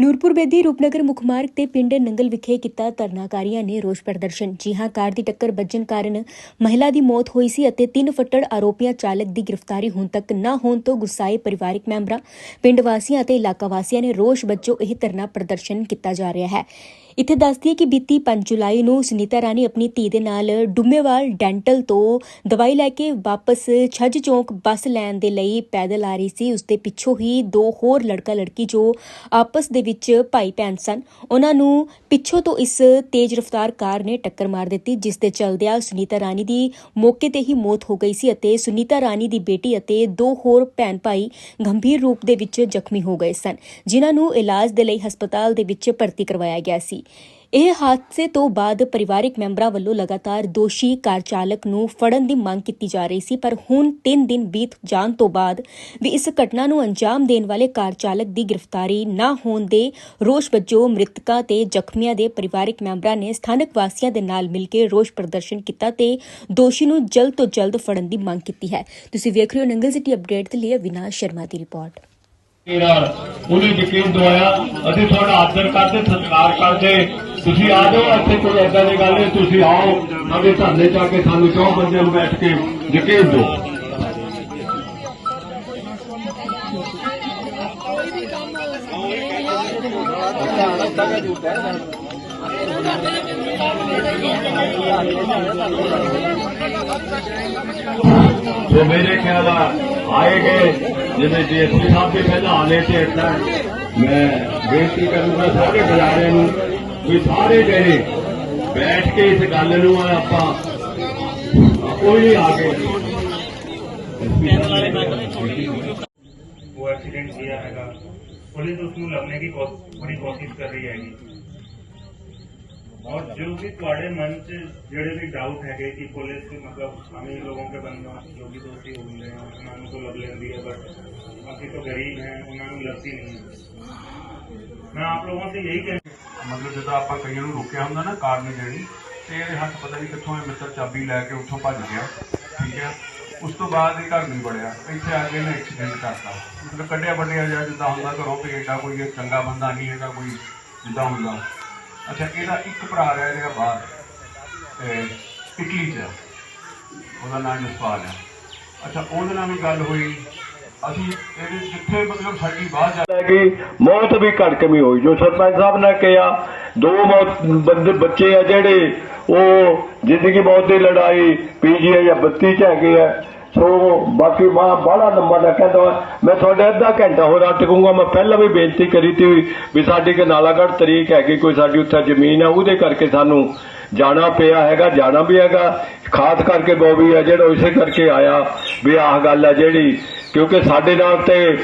ਨੂਰਪੁਰ ਬੇਦੀ ਰੂਪਨਗਰ ਮੁੱਖ ਮਾਰਗ ਤੇ ਪਿੰਡ ਨੰਗਲ ਵਿਖੇ ਕੀਤਾ ਧਰਨਾਕਾਰੀਆਂ ਨੇ ਰੋਸ ਪ੍ਰਦਰਸ਼ਨ। ਜੀ ਹਾਂ, ਕਾਰ ਦੀ ਟੱਕਰ ਵੱਜਣ ਕਾਰਨ ਮਹਿਲਾ ਦੀ ਮੌਤ ਹੋਈ ਸੀ ਅਤੇ ਤਿੰਨ ਫੱਟੜ ਆਰੋਪੀਆਂ ਚਾਲਕ ਦੀ ਗ੍ਰਿਫਤਾਰੀ ਹੁਣ ਤੱਕ ਨਾ ਹੋਣ ਤੋਂ ਗੁੱਸਾਏ ਪਰਿਵਾਰਕ ਮੈਂਬਰਾਂ, ਪਿੰਡ ਵਾਸੀਆਂ ਅਤੇ ਇਲਾਕਾ ਵਾਸੀਆਂ ਨੇ ਰੋਸ ਵਜੋਂ ਇਹ ਧਰਨਾ ਪ੍ਰਦਰਸ਼ਨ ਕੀਤਾ ਜਾ ਰਿਹਾ ਹੈ। ਇੱਥੇ ਦੱਸਦੀ ਹੈ ਕਿ ਬੀਤੀ 5 ਜੁਲਾਈ ਨੂੰ ਸੁਨੀਤਾ ਰਾਣੀ ਆਪਣੀ ਧੀ ਦੇ ਨਾਲ ਡੁੰਮੇਵਾਲ ਡੈਂਟਲ ਤੋਂ ਦਵਾਈ ਲੈ ਕੇ ਵਾਪਸ ਛੱਜ ਚੌਂਕ ਬੱਸ ਲੈਣ ਦੇ ਲਈ ਪੈਦਲ ਆ ਰਹੀ ਸੀ। ਉਸ ਦੇ ਪਿੱਛੋਂ ਹੀ ਦੋ ਹੋਰ ਲੜਕਾ ਲੜਕੀ ਜੋ ਆਪਸ ਦੇ ਵਿੱਚ ਭਾਈ ਭੈਣ ਸਨ, ਉਹਨਾਂ ਨੂੰ ਪਿੱਛੋਂ ਤੋਂ ਇਸ ਤੇਜ਼ ਰਫ਼ਤਾਰ ਕਾਰ ਨੇ ਟੱਕਰ ਮਾਰ ਦਿੱਤੀ, ਜਿਸ ਦੇ ਚਲਦਿਆਂ ਸੁਨੀਤਾ ਰਾਣੀ ਦੀ ਮੌਕੇ ਤੇ ਹੀ ਮੌਤ ਹੋ ਗਈ ਸੀ ਅਤੇ ਸੁਨੀਤਾ ਰਾਣੀ ਦੀ ਬੇਟੀ ਅਤੇ ਦੋ ਹੋਰ ਭੈਣ ਭਾਈ ਗੰਭੀਰ ਰੂਪ ਦੇ ਵਿੱਚ ਜ਼ਖਮੀ ਹੋ ਗਏ ਸਨ, ਜਿਨ੍ਹਾਂ ਨੂੰ ਇਲਾਜ ਦੇ ਲਈ ਹਸਪਤਾਲ ਦੇ ਵਿੱਚ ਭਰਤੀ ਕਰਵਾਇਆ ਗਿਆ ਸੀ। ਇਹ ਹਾਦਸੇ ਤੋਂ ਬਾਅਦ ਪਰਿਵਾਰਕ ਮੈਂਬਰਾਂ ਵੱਲੋਂ ਲਗਾਤਾਰ ਦੋਸ਼ੀ ਕਾਰ ਚਾਲਕ ਨੂੰ ਫੜਨ ਦੀ ਮੰਗ ਕੀਤੀ ਜਾ ਰਹੀ ਸੀ, ਪਰ ਹੁਣ 3 ਦਿਨ ਬੀਤ ਜਾਣ ਤੋਂ ਬਾਅਦ ਵੀ ਇਸ ਘਟਨਾ ਨੂੰ ਅੰਜਾਮ ਦੇਣ ਵਾਲੇ ਕਾਰ ਚਾਲਕ ਦੀ ਗ੍ਰਿਫਤਾਰੀ ਨਾ ਹੋਣ ਦੇ ਰੋਸ ਵਜੋਂ ਮ੍ਰਿਤਕਾਂ ਤੇ ਜ਼ਖਮੀਆਂ ਦੇ ਪਰਿਵਾਰਕ ਮੈਂਬਰਾਂ ਨੇ ਸਥਾਨਕ ਵਾਸੀਆਂ ਦੇ ਨਾਲ ਮਿਲ ਕੇ ਰੋਸ ਪ੍ਰਦਰਸ਼ਨ ਕੀਤਾ ਤੇ ਦੋਸ਼ੀ ਨੂੰ ਜਲਦ ਤੋਂ ਜਲਦ ਫੜਨ ਦੀ ਮੰਗ ਕੀਤੀ ਹੈ। ਤੁਸੀਂ ਵੇਖ ਰਹੇ ਹੋ ਨੰਗਲ ਸਿਟੀ ਅਪਡੇਟ ਦੇ ਲਈ ਅਵਿਨਾਸ਼ ਸ਼ਰਮਾ ਦੀ ਰਿਪੋਰਟ। ਉਹਨੇ ਯਕੀਨ ਦਵਾਇਆ, ਅਸੀਂ ਤੁਹਾਡਾ ਆਦਰ ਕਰਦੇ, ਸਤਿਕਾਰ ਕਰਦੇ। ਤੁਸੀਂ ਆ ਜਾਓ, ਇੱਥੇ ਕੋਈ ਏਦਾਂ ਦੀ ਗੱਲ ਨਹੀਂ, ਤੁਸੀਂ ਆਓ, ਸਾਡੇ ਧਰਨੇ ਚ ਆ ਕੇ ਸਾਨੂੰ ਚੌਂ ਬੰਦਿਆਂ ਨੂੰ ਬੈਠ ਕੇ ਯਕੀਨ ਦਿਓ। ਜੋ ਮੇਰੇ ਖਿਆਲ तो मेरे ख्याल आए गए, जिन्हें डीएसपी साहब भी पहला आने से इतना मैं बेनती करूँगा सारे बजारे भी सारे जने बैठ के इस गल आप कोई आगे। वो एक्सीडेंट किया है पुलिस उसको लगने की बड़ी कोशिश कर रही है और जो भी ਤੁਹਾਡੇ ਮਨ 'ਚ ਜਿਹੜੇ ਵੀ ਡਾਊਟ ਹੈਗੇ ਕਿ ਪੁਲਿਸ के मतलब हम ही लोगों के बंदों जो भी दोषी होंगे ਉਹਨਾਂ ਨੂੰ तो ਲੱਭ ਲੈਂਦੀ ਹੈ ਬਟ ਅਸੀਂ तो गरीब हैं ਉਹਨਾਂ ਨੂੰ ਲੱਭਦੀ ਨਹੀਂ ਹੈ मैं आप लोगों से यही कह ਮਤਲਬ ਜਦੋਂ ਆਪਾਂ ਕਈਆਂ ਨੂੰ ਰੋਕਿਆ ਹੁੰਦਾ ਨਾ ਕਾਰ ਨੇ ਜਿਹੜੀ ਤੇ ਇਹਦੇ ਹੱਥ ਪਤਾ ਨਹੀਂ ਕਿੱਥੋਂ ਇਹ ਮਿੱਤਰ ਚਾਬੀ ਲੈ ਕੇ ਉੱਥੋਂ ਭੱਜ ਗਿਆ ਠੀਕ ਹੈ ਉਸ ਤੋਂ ਬਾਅਦ ਇਹ ਘਰ ਨਹੀਂ ਵੜਿਆ ਇੱਥੇ ਆ ਕੇ ਇਹਨੇ ਐਕਸੀਡੈਂਟ ਕਰਤਾ ਮਤਲਬ ਕੱਢਿਆ ਵੱਡਿਆ ਜਾਂ ਜਿੱਦਾਂ ਹੁੰਦਾ ਘਰੋਂ ਵੀ ਏਡਾ ਕੋਈ ਇਹ ਚੰਗਾ ਬੰਦਾ ਨਹੀਂ ਹੈਗਾ ਕੋਈ ਜਿੱਦਾਂ ਹੁੰਦਾ ਅੱਛਾ, ਇਹਦਾ ਇੱਕ ਭਰਾ ਰਹਿ ਰਿਹਾ ਬਾਹਰ ਤੇ ਇਟਲੀ 'ਚ ਉਹਦਾ ਨਾਮ ਜਸਪਾਲ ਹੈ। ਅੱਛਾ, ਉਹਦੇ ਨਾਲ ਵੀ ਗੱਲ ਹੋਈ। ਅਸੀਂ ਇਹਦੇ ਜਿੱਥੇ ਮਤਲਬ ਸਾਡੀ ਬਾਤ ਜਾ ਗਈ ਮੌਤ ਵੀ ਘੜਕਮੀ ਹੋਈ। ਜੋ ਸਰਪੰਚ ਸਾਹਿਬ ਨੇ ਕਿਹਾ, ਦੋ ਮੌਤ ਬੰਦੇ ਬੱਚੇ ਆ ਜਿਹੜੇ, ਉਹ ਜ਼ਿੰਦਗੀ ਮੌਤ ਦੀ ਲੜਾਈ, ਪੀਜੀਆਈ ਜਾਂ 32 ਚ ਹੈਗੇ ਆ। ਸੋ ਬਾਕੀ ਮਾਂ ਬਾਹਲਾ ਨੰਬਰ ਦਾ ਕਹਿੰਦਾ ਮੈਂ ਤੁਹਾਡੇ ਅੱਧਾ ਘੰਟਾ ਹੋਰ ਅਟਕੂੰਗਾ ਮੈਂ ਪਹਿਲਾਂ ਵੀ ਬੇਨਤੀ ਕਰੀ ਤੀ ਵੀ ਸਾਡੀ ਕਿ ਨਾਲਾਗੜ੍ਹ ਤਰੀਕ ਹੈਗੀ, ਕੋਈ ਸਾਡੀ ਉੱਥੇ ਜ਼ਮੀਨ ਹੈ ਉਹਦੇ ਕਰਕੇ ਸਾਨੂੰ ਜਾਣਾ ਪਿਆ ਹੈਗਾ, ਜਾਣਾ ਵੀ ਹੈਗਾ। ਖਾਸ ਕਰਕੇ ਗੋਬੀ ਹੈ ਜਿਹੜਾ ਇਸੇ ਕਰਕੇ ਆਇਆ ਵੀ ਆਹ ਗੱਲ ਹੈ ਜਿਹੜੀ, ਕਿਉਂਕਿ ਸਾਡੇ ਨਾਲ ਤੇ